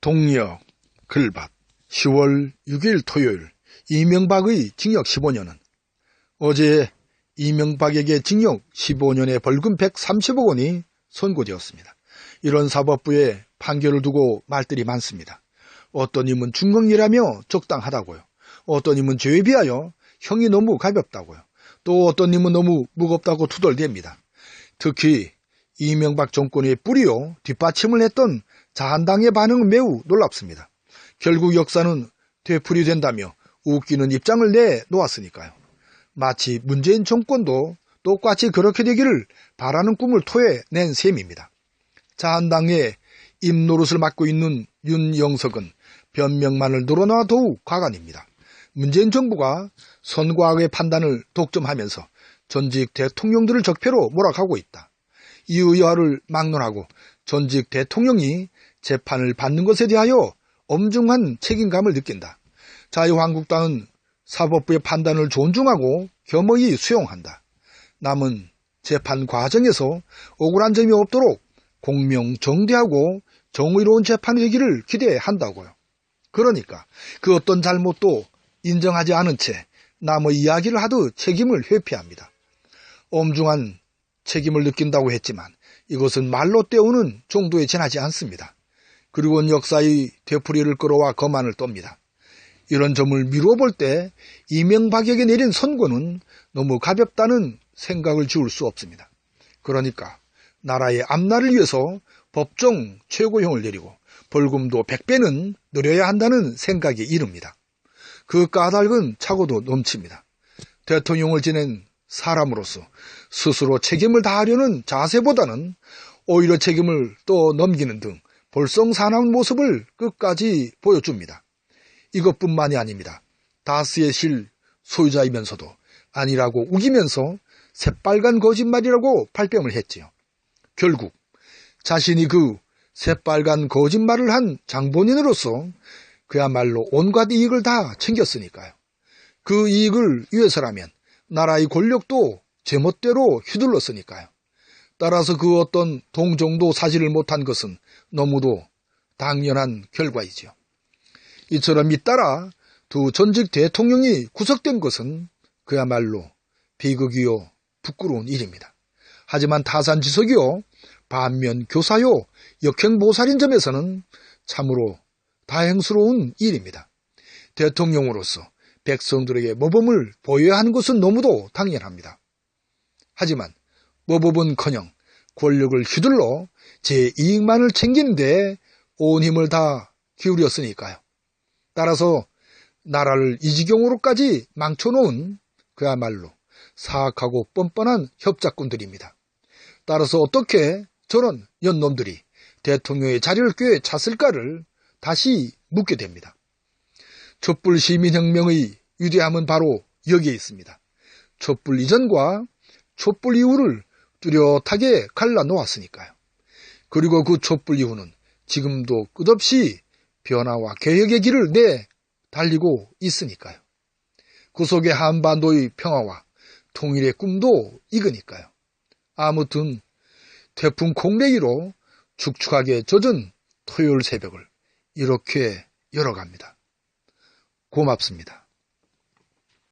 동력, 글밭, 10월 6일 토요일 이명박의 징역 15년은 어제 이명박에게 징역 15년의 벌금 130억 원이 선고되었습니다. 이런 사법부에 판결을 두고 말들이 많습니다. 어떤 님은 중형이라며 적당하다고요. 어떤 님은 죄에 비하여 형이 너무 가볍다고요. 또 어떤 님은 너무 무겁다고 투덜댑니다. 특히 이명박 정권의 뿌리요 뒷받침을 했던 자한당의 반응은 매우 놀랍습니다. 결국 역사는 되풀이된다며 웃기는 입장을 내놓았으니까요. 마치 문재인 정권도 똑같이 그렇게 되기를 바라는 꿈을 토해낸 셈입니다. 자한당의 입노릇을 맡고 있는 윤영석은 변명만을 늘어놔 더욱 과간입니다. 문재인 정부가 선거학의 판단을 독점하면서 전직 대통령들을 적폐로 몰아가고 있다. 이 의화를 막론하고 전직 대통령이 재판을 받는 것에 대하여 엄중한 책임감을 느낀다. 자유한국당은 사법부의 판단을 존중하고 겸허히 수용한다. 남은 재판 과정에서 억울한 점이 없도록 공명정대하고 정의로운 재판이 되기를 기대한다고요. 그러니까 그 어떤 잘못도 인정하지 않은 채 남의 이야기를 하듯 책임을 회피합니다. 엄중한 책임을 느낀다고 했지만 이것은 말로 때우는 정도에 지나지 않습니다. 그리고 역사의 되풀이를 끌어와 거만을 떱니다. 이런 점을 미루어 볼 때 이명박에게 내린 선고는 너무 가볍다는 생각을 지울 수 없습니다. 그러니까 나라의 앞날을 위해서 법정 최고형을 내리고 벌금도 100배는 늘려야 한다는 생각이 이릅니다. 그 까닭은 차고도 넘칩니다. 대통령을 지낸 사람으로서 스스로 책임을 다하려는 자세보다는 오히려 책임을 또 넘기는 등 볼썽사나운 모습을 끝까지 보여줍니다. 이것뿐만이 아닙니다. 다스의 실 소유자이면서도 아니라고 우기면서 새빨간 거짓말이라고 발뺌을 했지요. 결국 자신이 그 새빨간 거짓말을 한 장본인으로서 그야말로 온갖 이익을 다 챙겼으니까요. 그 이익을 위해서라면 나라의 권력도 제멋대로 휘둘렀으니까요. 따라서 그 어떤 동정도 사지를 못한 것은 너무도 당연한 결과이지요. 이처럼 잇따라 두 전직 대통령이 구속된 것은 그야말로 비극이요 부끄러운 일입니다. 하지만 타산지석이요 반면 교사요 역행보살인 점에서는 참으로 다행스러운 일입니다. 대통령으로서 백성들에게 모범을 보여야 하는 것은 너무도 당연합니다. 하지만 모법은커녕 권력을 휘둘러 제 이익만을 챙기는데 온 힘을 다 기울였으니까요. 따라서 나라를 이 지경으로까지 망쳐놓은 그야말로 사악하고 뻔뻔한 협작꾼들입니다. 따라서 어떻게 저런 연놈들이 대통령의 자리를 꽤 찼을까를 다시 묻게 됩니다. 촛불 시민혁명의 위대함은 바로 여기에 있습니다. 촛불 이전과 촛불 이후를 뚜렷하게 갈라놓았으니까요. 그리고 그 촛불 이후는 지금도 끝없이 변화와 개혁의 길을 내 달리고 있으니까요. 그 속에 한반도의 평화와 통일의 꿈도 익으니까요. 아무튼 태풍 콩레기로 축축하게 젖은 토요일 새벽을 이렇게 열어갑니다. 고맙습니다.